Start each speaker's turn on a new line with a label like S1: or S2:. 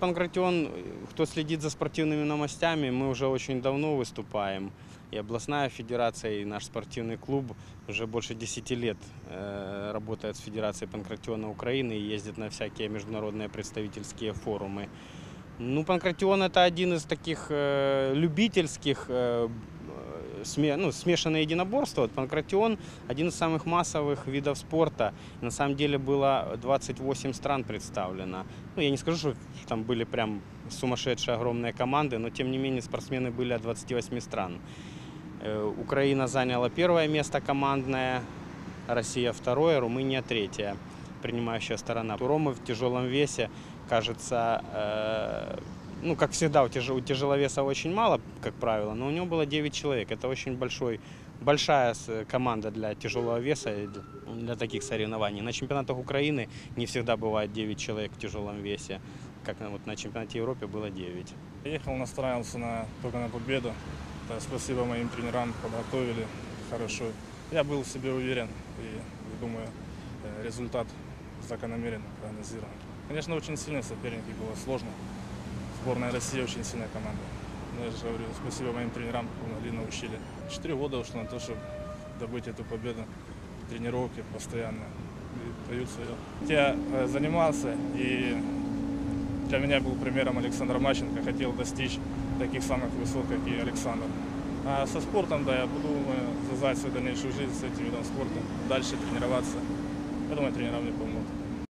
S1: Панкратион, кто следит за спортивными новостями, мы уже очень давно выступаем. И областная федерация, и наш спортивный клуб уже больше 10 лет э, работает с Федерацией Панкратиона Украины и ездит на всякие международные представительские форумы. Ну, панкратион это один из таких э, любительских э, сме- ну, смешанное единоборство. Вот панкратион один из самых массовых видов спорта. На самом деле было 28 стран представлено. Ну, я не скажу, что там были прям сумасшедшие огромные команды, но тем не менее спортсмены были от 28 стран. Э, Украина заняла первое место командное, Россия второе, Румыния третье, принимающая сторона. У Ромы в тяжелом весе, кажется, э, ну, как всегда, у, тяж- у тяжеловеса очень мало, как правило, но у него было 9 человек. Это очень большой, большая команда для тяжелого веса для, таких соревнований. На чемпионатах Украины не всегда бывает 9 человек в тяжелом весе, как вот на чемпионате Европы было 9.
S2: Я ехал, настраивался на, только на победу. Да, спасибо моим тренерам, подготовили хорошо. Я был в себе уверен и думаю, э, результат закономерен, прогнозирован. Конечно, очень сильные соперники, было сложно. Сборная России очень сильная команда. Но я же говорю, спасибо моим тренерам, помогли, научили. Четыре года ушло на то, чтобы добыть эту победу. Тренировки постоянно и дают свое. Я э, занимался и для меня был примером Александр Мащенко, хотел достичь таких самых высот, как и Александр. А со спортом, да, я буду э, связать свою дальнейшую жизнь с этим видом спорта, дальше тренироваться. Я думаю, тренера мне помогут.